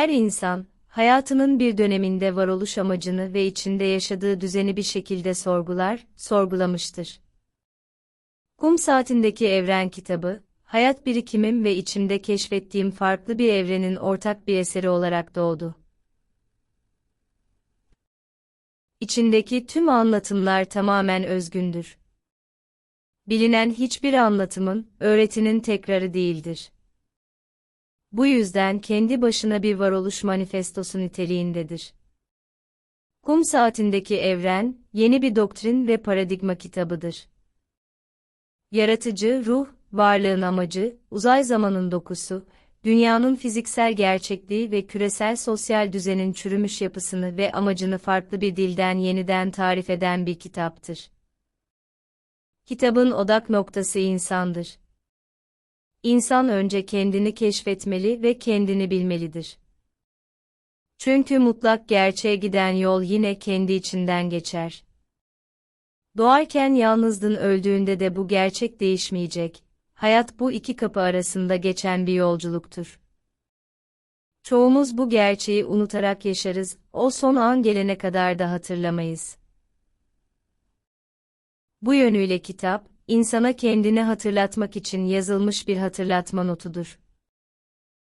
Her insan, hayatının bir döneminde varoluş amacını ve içinde yaşadığı düzeni bir şekilde sorgular, sorgulamıştır. Kum Saatindeki Evren kitabı, hayat birikimim ve içimde keşfettiğim farklı bir evrenin ortak bir eseri olarak doğdu. İçindeki tüm anlatımlar tamamen özgündür. Bilinen hiçbir anlatımın, öğretinin tekrarı değildir. Bu yüzden kendi başına bir varoluş manifestosu niteliğindedir. Kum Saatindeki Evren, yeni bir doktrin ve paradigma kitabıdır. Yaratıcı ruh, varlığın amacı, uzay zamanın dokusu, dünyanın fiziksel gerçekliği ve küresel sosyal düzenin çürümüş yapısını ve amacını farklı bir dilden yeniden tarif eden bir kitaptır. Kitabın odak noktası insandır. İnsan önce kendini keşfetmeli ve kendini bilmelidir. Çünkü mutlak gerçeğe giden yol yine kendi içinden geçer. Doğarken yalnızdın öldüğünde de bu gerçek değişmeyecek. Hayat bu iki kapı arasında geçen bir yolculuktur. Çoğumuz bu gerçeği unutarak yaşarız, o son an gelene kadar da hatırlamayız. Bu yönüyle kitap, insana kendini hatırlatmak için yazılmış bir hatırlatma notudur.